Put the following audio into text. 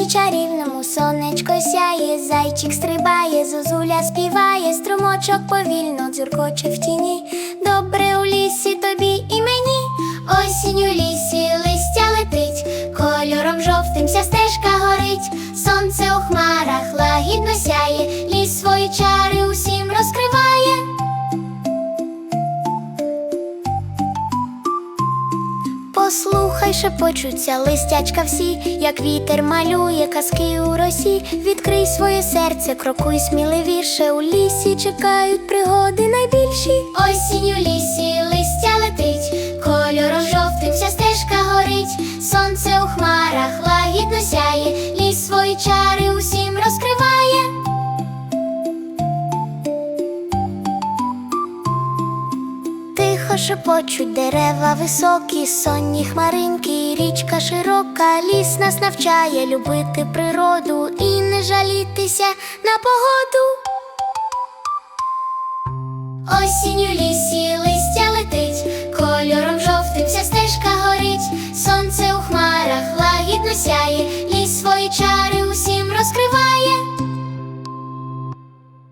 чарівному сонечко сяє, зайчик стрибає, зозуля співає, струмочок повільно дзюркоче в тіні. Добре у лісі тобі і мені. Осінь у лісі листя летить, кольором жовтим вся стежка горить, Послухай, шепочуться листячка всі, як вітер малює казки у росі. Відкрий своє серце, крокуй сміливіше. У лісі чекають пригоди найбільші. Осінь у лісі Тихо шепочуть дерева високі, сонні хмаринки, річка широка, ліс нас навчає любити природу і не жалітися на погоду. Осінь у лісі листя летить, кольором жовтим вся стежка горить, сонце у хмарах лагідно сяє,